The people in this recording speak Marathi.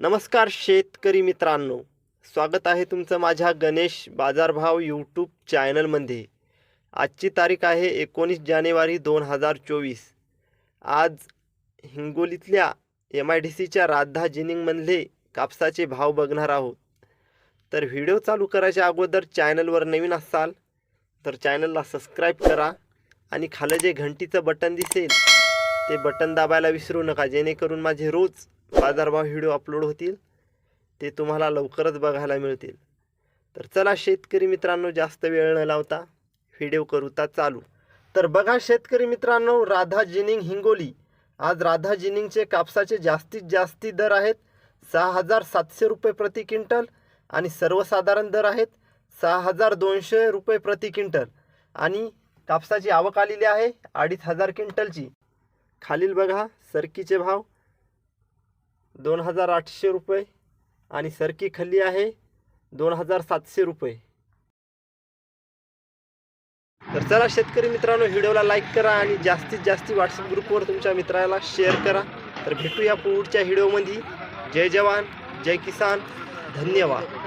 नमस्कार शेतकरी मित्रांनो. स्वागत आहे तुमचं माझ्या गणेश बाजारभाव यूट्यूब चॅनलमध्ये. आजची तारीख आहे एकोणीस जानेवारी दोन हजार चोवीस. आज हिंगोलीतल्या एम आय डी सीच्या राधा जिनिंगमधले कापसाचे भाव बघणार आहोत. तर व्हिडिओ चालू करायच्या अगोदर चॅनलवर नवीन असाल तर चॅनलला सबस्क्राईब करा आणि खालं जे घंटीचं बटन दिसेल ते बटन दाबायला विसरू नका जेणेकरून माझे रोज बाजारभाव व्हिडिओ अपलोड होतील ते तुम्हाला लवकरच बघायला मिळतील. तर चला शेतकरी मित्रांनो जास्त वेळ न लावता व्हिडिओ करूता चालू. तर बघा शेतकरी मित्रांनो राधा जिनिंग हिंगोली. आज राधा जिनिंगचे कापसाचे जास्तीत जास्ती दर आहेत सहा हजार सातशे रुपये प्रति क्विंटल आणि सर्वसाधारण दर आहेत सहा हजार दोनशे रुपये प्रति क्विंटल. आणि कापसाची आवक आलेली आहे अडीच हजार क्विंटलची. खालील बघा सरकीचे भाव दोन हजार आठशे रुपये आणि सरकी खल्ली आहे दोन हजार सातशे रुपये. तर चला शेतकरी मित्रांनो व्हिडिओला लाईक करा आणि जास्तीत जास्त व्हॉट्सअप ग्रुपवर तुमच्या मित्राला शेअर करा. तर भेटूया पुढच्या व्हिडिओमध्ये जय जवान जय किसान धन्यवाद.